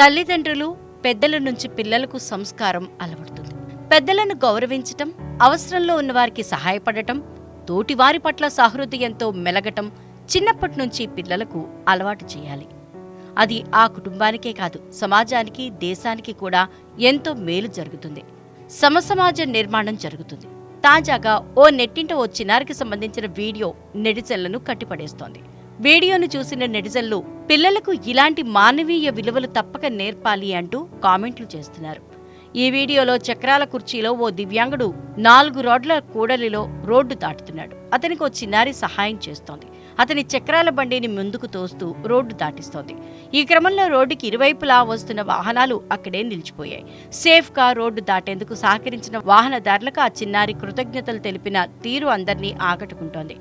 తల్లిదండ్రులు పెద్దల నుంచి పిల్లలకు సంస్కారం అలవడుతుంది. పెద్దలను గౌరవించటం అవసరంలో ఉన్నవారికి సహాయపడటం తోటివారి పట్ల సహృదయంతో మెలగటం చిన్నప్పటి నుంచి పిల్లలకు అలవాటు చేయాలి. అది ఆ కుటుంబానికే కాదు సమాజానికి దేశానికి కూడా ఎంతో మేలు జరుగుతుంది. సమసమాజ నిర్మాణం జరుగుతుంది. తాజాగా ఓ నెట్టింట ఓ చిన్నారికి సంబంధించిన వీడియో నెటిజన్లను కట్టిపడేస్తోంది. వీడియోను చూసిన నెటిజన్లు పిల్లలకు ఇలాంటి మానవీయ విలువలు తప్పక నేర్పాలి అంటూ కామెంట్లు చేస్తున్నారు. ఈ వీడియోలో చక్రాల కుర్చీలో ఓ దివ్యాంగుడు నాలుగు రోడ్ల కూడలిలో రోడ్డు దాటుతున్నాడు. అతనికి ఓ చిన్నారి సహాయం చేస్తోంది. అతని చక్రాల బండిని ముందుకు తోస్తూ రోడ్డు దాటిస్తోంది. ఈ క్రమంలో రోడ్డుకి ఇరువైపులా వస్తున్న వాహనాలు అక్కడే నిలిచిపోయాయి. సేఫ్గా రోడ్డు దాటేందుకు సహకరించిన వాహనదారులకు ఆ చిన్నారి కృతజ్ఞతలు తెలిపిన తీరు అందరినీ ఆకట్టుకుంటోంది.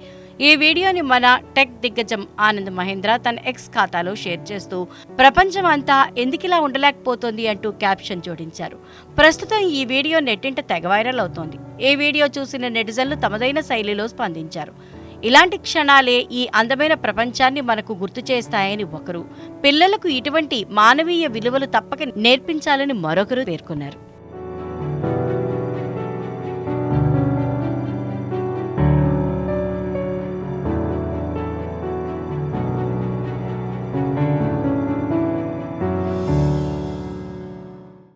ఈ వీడియోని మన టెక్ దిగ్గజం ఆనంద్ మహేంద్ర తన ఎక్స్ ఖాతాలో షేర్ చేస్తూ ప్రపంచం అంతా ఎందుకిలా ఉండలేకపోతుంది? అంటూ క్యాప్షన్ జోడించారు. ప్రస్తుతం ఈ వీడియో నెట్టింట తెగ వైరల్ అవుతోంది. ఈ వీడియో చూసిన నెటిజన్లు తమదైన శైలిలో స్పందించారు. ఇలాంటి క్షణాలే ఈ అందమైన ప్రపంచాన్ని మనకు గుర్తు చేస్తాయని ఒకరు పిల్లలకు ఇటువంటి మానవీయ విలువలు తప్పక నేర్పించాలని మరొకరు పేర్కొన్నారు.